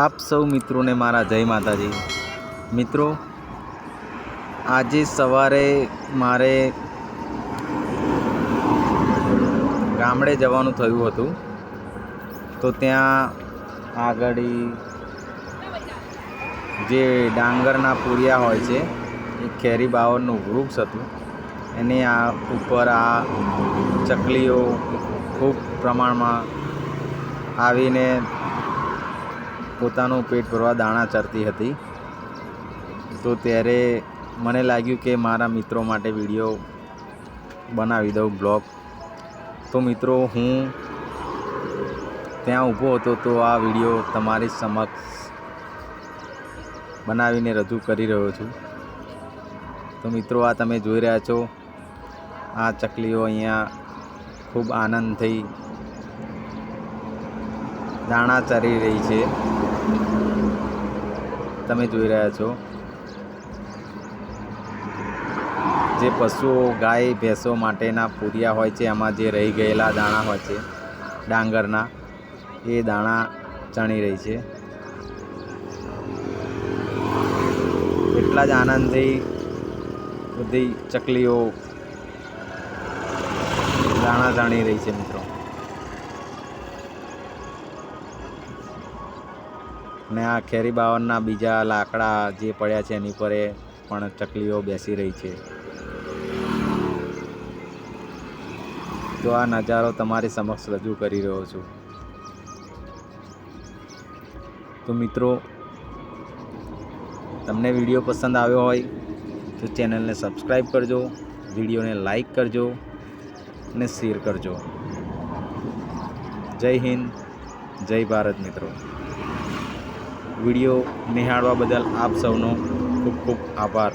આપ સૌ મિત્રોને મારા જય માતાજી. મિત્રો, આજે સવારે મારે ગામડે જવાનું થયું હતું. તો ત્યાં આગળ જે ડાંગરના પૂરિયા હોય છે, એ કેરી બાવળનું વૃક્ષ હતું. એની આ ઉપર આ ચકલીઓ ખૂબ પ્રમાણમાં આવીને પોતાનું પેટ ભરવા દાણા ચરતી હતી. તો ત્યારે મને લાગ્યું કે મારા મિત્રો માટે વીડિયો બનાવી દઉં, બ્લોગ. તો મિત્રો, હું ત્યાં ઊભો હતો તો આ વીડિયો તમારી સમક્ષ બનાવીને રજૂ કરી રહ્યો છું. તો મિત્રો, આ તમે જોઈ રહ્યા છો, આ ચકલીઓ અહીંયા ખૂબ આનંદ થઈ દાણા ચરી રહી છે. તમે જોઈ રહ્યા છો. જે પશુઓ ગાય, ભેંસો માટેના પૂરિયા હોય છે, એમાં જે રહી ગયેલા દાણા હોય છે, ડાંગરના, એ દાણા ચણી રહી છે. એટલા જ આનંદથી બધી ચકલીઓ દાણા જાણી રહી છે, મિત્રો. ને આ ખેરી બાવનના બીજા લાકડા જે પડ્યા છે એની પર એ પણ ચકલીઓ બેસી રહી છે. તો આ નજારો તમારી સમક્ષ રજૂ કરી રહ્યો છું. તો મિત્રો, તમને વીડિયો પસંદ આવ્યો હોય તો ચેનલને સબસ્ક્રાઈબ કરજો, વિડીયોને લાઈક કરજો અને શેર કરજો. જય હિન્દ, જય ભારત મિત્રો. વીડિયો નિહાળવા બદલ આપ સૌનો ખૂબ ખૂબ આભાર.